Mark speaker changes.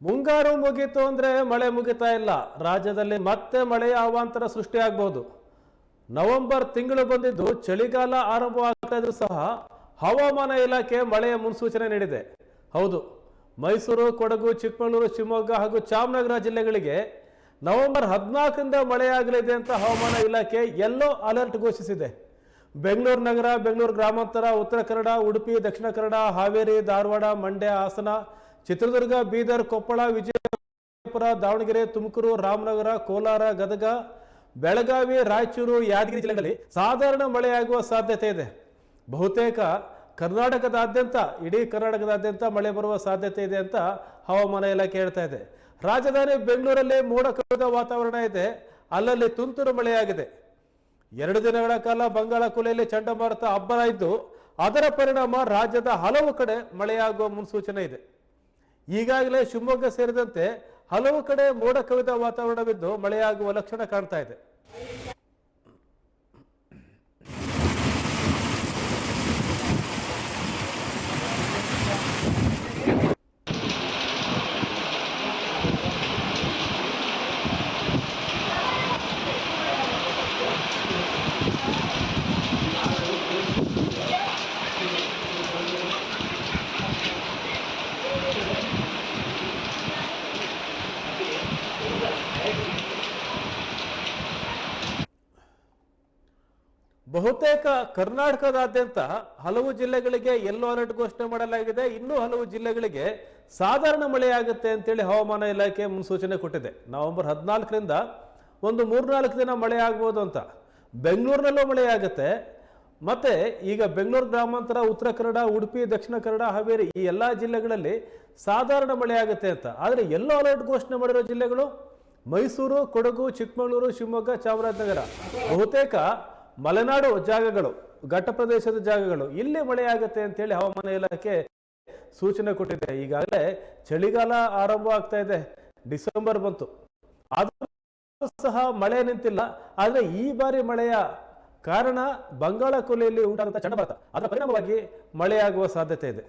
Speaker 1: ಮುಂಗಾರು ಮುಗೀತು ಅಂದ್ರೆ ಮಳೆ ಮುಗಿತಾ ಇಲ್ಲ. ರಾಜ್ಯದಲ್ಲಿ ಮತ್ತೆ ಮಳೆಯ ಅವಾಂತರ ಸೃಷ್ಟಿಯಾಗಬಹುದು ನವೆಂಬರ್ ತಿಂಗಳು ಬಂದಿದ್ದು ಚಳಿಗಾಲ ಆರಂಭವಾಗ್ತಾ ಇದ್ರು ಸಹ ಹವಾಮಾನ ಇಲಾಖೆ ಮಳೆಯ ಮುನ್ಸೂಚನೆ ನೀಡಿದೆ. ಹೌದು, ಮೈಸೂರು, ಕೊಡಗು, ಚಿಕ್ಕಮಗಳೂರು, ಶಿವಮೊಗ್ಗ ಹಾಗೂ ಚಾಮನಗರ ಜಿಲ್ಲೆಗಳಿಗೆ ನವೆಂಬರ್ ಹದಿನಾಲ್ಕರಿಂದ ಮಳೆಯಾಗಲಿದೆ ಅಂತ ಹವಾಮಾನ ಇಲಾಖೆ ಎಲ್ಲೋ ಅಲರ್ಟ್ ಘೋಷಿಸಿದೆ. ಬೆಂಗಳೂರು ನಗರ, ಬೆಂಗಳೂರು ಗ್ರಾಮಾಂತರ, ಉತ್ತರ ಕನ್ನಡ, ಉಡುಪಿ, ದಕ್ಷಿಣ ಕನ್ನಡ, ಹಾವೇರಿ, ಧಾರವಾಡ, ಮಂಡ್ಯ, ಹಾಸನ ಚಿತ್ರದುರ್ಗ, ಬೀದರ್, ಕೊಪ್ಪಳ, ವಿಜಯಪುರ, ದಾವಣಗೆರೆ, ತುಮಕೂರು, ರಾಮನಗರ, ಕೋಲಾರ, ಗದಗ, ಬೆಳಗಾವಿ, ರಾಯಚೂರು, ಯಾದಗಿರಿ ಜಿಲ್ಲೆಗಳಲ್ಲಿ ಸಾಧಾರಣ ಮಳೆಯಾಗುವ ಸಾಧ್ಯತೆ ಇದೆ. ಬಹುತೇಕ ಕರ್ನಾಟಕದಾದ್ಯಂತ, ಇಡೀ ಕರ್ನಾಟಕದಾದ್ಯಂತ ಮಳೆ ಬರುವ ಸಾಧ್ಯತೆ ಇದೆ ಅಂತ ಹವಾಮಾನ ಇಲಾಖೆ ಹೇಳ್ತಾ ಇದೆ. ರಾಜಧಾನಿ ಬೆಂಗಳೂರಲ್ಲಿ ಮೋಡ ಕವಿದ ವಾತಾವರಣ ಇದೆ. ಅಲ್ಲಲ್ಲಿ ತುಂತುರು ಮಳೆಯಾಗಿದೆ. ಎರಡು ದಿನಗಳ ಕಾಲ ಬಂಗಾಳ ಕೊಲೆಯಲ್ಲಿ ಚಂಡಮಾರುತ ಅಬ್ಬರ ಇದ್ದು ಅದರ ಪರಿಣಾಮ ರಾಜ್ಯದ ಹಲವು ಕಡೆ ಮಳೆಯಾಗುವ ಮುನ್ಸೂಚನೆ ಇದೆ. ಈಗಾಗಲೇ ಶಿವಮೊಗ್ಗ ಸೇರಿದಂತೆ ಹಲವು ಕಡೆ ಮೋಡ ಕವಿದ ವಾತಾವರಣವಿದ್ದು ಮಳೆಯಾಗುವ ಲಕ್ಷಣ ಕಾಣ್ತಾ ಇದೆ. ಬಹುತೇಕ ಕರ್ನಾಟಕದಾದ್ಯಂತ ಹಲವು ಜಿಲ್ಲೆಗಳಿಗೆ ಯೆಲ್ಲೋ ಅಲರ್ಟ್ ಘೋಷಣೆ ಮಾಡಲಾಗಿದೆ. ಇನ್ನೂ ಹಲವು ಜಿಲ್ಲೆಗಳಿಗೆ ಸಾಧಾರಣ ಮಳೆಯಾಗುತ್ತೆ ಅಂತೇಳಿ ಹವಾಮಾನ ಇಲಾಖೆ ಮುನ್ಸೂಚನೆ ಕೊಟ್ಟಿದೆ. ನವೆಂಬರ್ ಹದಿನಾಲ್ಕರಿಂದ ಒಂದು ಮೂರ್ನಾಲ್ಕು ದಿನ ಮಳೆ ಆಗ್ಬೋದು ಅಂತ. ಬೆಂಗಳೂರಿನಲ್ಲೂ ಮಳೆಯಾಗುತ್ತೆ. ಮತ್ತೆ ಈಗ ಬೆಂಗಳೂರು, ಗ್ರಾಮಾಂತರ, ಉತ್ತರ ಕನ್ನಡ, ಉಡುಪಿ, ದಕ್ಷಿಣ ಕನ್ನಡ, ಹಾವೇರಿ ಈ ಎಲ್ಲ ಜಿಲ್ಲೆಗಳಲ್ಲಿ ಸಾಧಾರಣ ಮಳೆಯಾಗುತ್ತೆ ಅಂತ. ಆದರೆ ಎಲ್ಲೋ ಅಲರ್ಟ್ ಘೋಷಣೆ ಮಾಡಿರೋ ಜಿಲ್ಲೆಗಳು ಮೈಸೂರು, ಕೊಡಗು, ಚಿಕ್ಕಮಗಳೂರು, ಶಿವಮೊಗ್ಗ, ಚಾಮರಾಜನಗರ ಬಹುತೇಕ ಮಲೆನಾಡು ಜಾಗಗಳು, ಘಟ್ಟ ಪ್ರದೇಶದ ಜಾಗಗಳು ಇಲ್ಲಿ ಮಳೆಯಾಗುತ್ತೆ ಅಂತೇಳಿ ಹವಾಮಾನ ಇಲಾಖೆ ಸೂಚನೆ ಕೊಟ್ಟಿದೆ. ಈಗಾಗಲೇ ಚಳಿಗಾಲ ಆರಂಭ ಆಗ್ತಾ ಇದೆ. ಡಿಸೆಂಬರ್ ಬಂತು. ಆದರೂ ಸಹ ಮಳೆ ನಿಂತಿಲ್ಲ. ಆದರೆ ಈ ಬಾರಿ ಮಳೆಯ ಕಾರಣ ಬಂಗಾಳ ಕೊಲೆಯಲ್ಲಿ ಉಂಟಾದಂತಹ ಚಂಡಮಾರುತ. ಅದರ ಪರಿಣಾಮವಾಗಿ ಮಳೆಯಾಗುವ ಸಾಧ್ಯತೆ ಇದೆ.